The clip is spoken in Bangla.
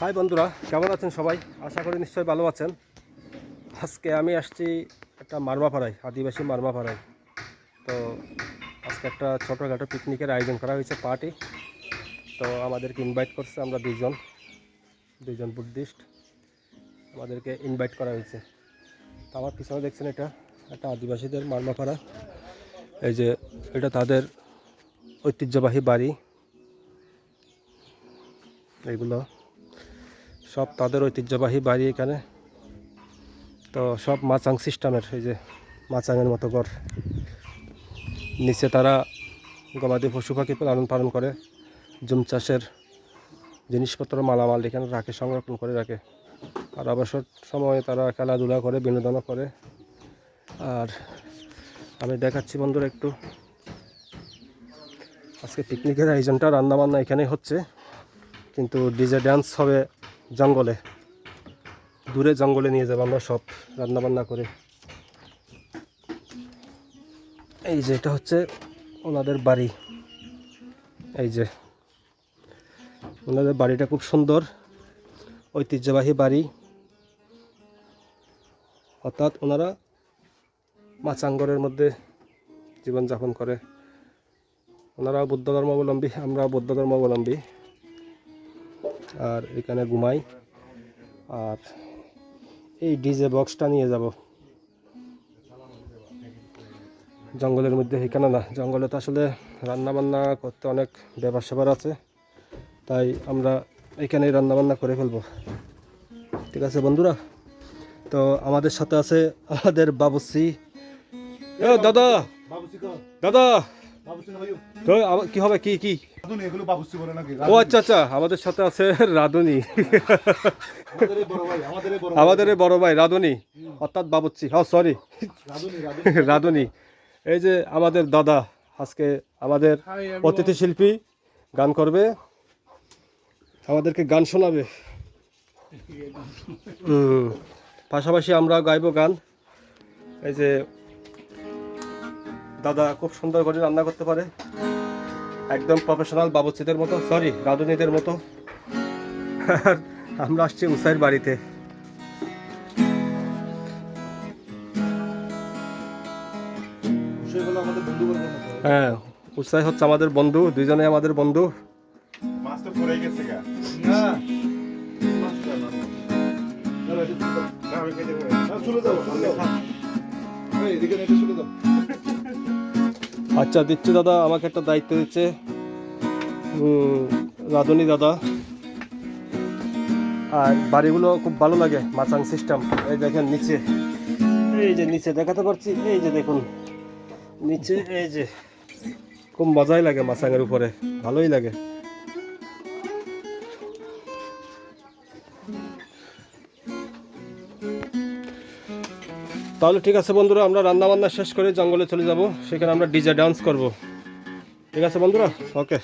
হাই বন্ধুরা, কেমন আছেন সবাই? আশা করি নিশ্চয়ই ভালো আছেন। আজকে আমি আসছি একটা মারমাপাড়ায় আদিবাসী মারমাপাড়ায় তো আজকে একটা ছোটোখাটো পিকনিকের আয়োজন করা হয়েছে পার্টি তো আমাদেরকে ইনভাইট করছে আমরা দুজন দুজন বুদ্ধিস্ট আমাদেরকে ইনভাইট করা হয়েছে। তো আমার পিছনে দেখছেন এটা একটা আদিবাসীদের মারমাপাড়া এই যে এটা তাদের ঐতিহ্যবাহী বাড়ি। এগুলো সব তাদের ঐতিহ্যবাহী বাড়ি এখানে। তো সব মাচাং সিস্টেমের, এই যে মাচাঙের মতো ঘর। নিচে তারা গবাদি পশু পাখি লালন পালন করে। জুম চাষের জিনিসপত্র, মালামাল এখানে রাখে, সংরক্ষণ করে রাখে। আর অবসর সময়ে তারা খেলাধুলা করে, বিনোদনও করে। আর আমি দেখাচ্ছি বন্ধুরা একটু। আজকে পিকনিকের আয়োজনটা, রান্নাবান্না এখানেই হচ্ছে। কিন্তু ডিজে ড্যান্স হবে জঙ্গলে, দূরে জঙ্গলে নিয়ে যাব আমরা সব রান্নাবান্না করে। এই যে এটা হচ্ছে ওনাদের বাড়ি। এই যে ওনাদের বাড়িটা খুব সুন্দর, ঐতিহ্যবাহী বাড়ি। অর্থাৎ ওনারা মাচাঙ্গরের মধ্যে জীবনযাপন করে। ওনারাও বুদ্ধ ধর্মাবলম্বী, আমরাও বৌদ্ধ ধর্মাবলম্বী। আর এখানে ঘুমাই। আর এই ডিজে বক্সটা নিয়ে যাব। জঙ্গলের মধ্যে এখানে না জঙ্গলে তো আসলে রান্না বান্না করতে অনেক ব্যাপার স্যাপার আছে। তাই আমরা এখানেই রান্না বান্না করে ফেলব। ঠিক আছে বন্ধুরা? তো আমাদের সাথে আছে আমাদের বাবুসি দাদা! দাদা! তো কি হবে? কি কি? এগুলো বাবুসি বলে নাকি? ও আচ্ছা আচ্ছা আমাদের সাথে আছে রাধুনি। আমাদের বড় ভাই রাধুনি। অর্থাৎ বাবুচ্চি ও সরি রাধুনি এই যে আমাদের দাদা আজকে আমাদের অতিথি শিল্পী গান করবে। আমাদেরকে গান শোনাবে। পাশাপাশি আমরা গাইবো গান। এই যে দাদা খুব সুন্দর করে রান্না করতে পারে। একদম প্রফেশনাল বাবুচিদের মতো সরি রাধুনিদের মতো। আর আমরা আসছি উসাইর বাড়িতে। হ্যাঁ উৎসাহ হচ্ছে আমাদের বন্ধু দুইজনে আমাদের বন্ধু। চলো এই, এদিকে চলে যাও। আচ্ছা দিচ্ছে দাদা, আমাকে একটা দায়িত্ব দিচ্ছে। রাধুনি দাদা। আর বাড়িগুলো খুব ভালো লাগে, মাচাং সিস্টেম এই দেখেন নিচে। এই যে নিচে, দেখাতে পারছি? এই যে দেখুন। নিচে, এই যে। খুব মজাই লাগে মাচাঙের উপরে। ভালোই লাগে। তাহলে ঠিক আছে বন্ধুরা, আমরা রান্নাবান্না শেষ করে জঙ্গলে চলে যাব। সেখানে আমরা ডিজে ডান্স করব। ঠিক আছে বন্ধুরা? ওকে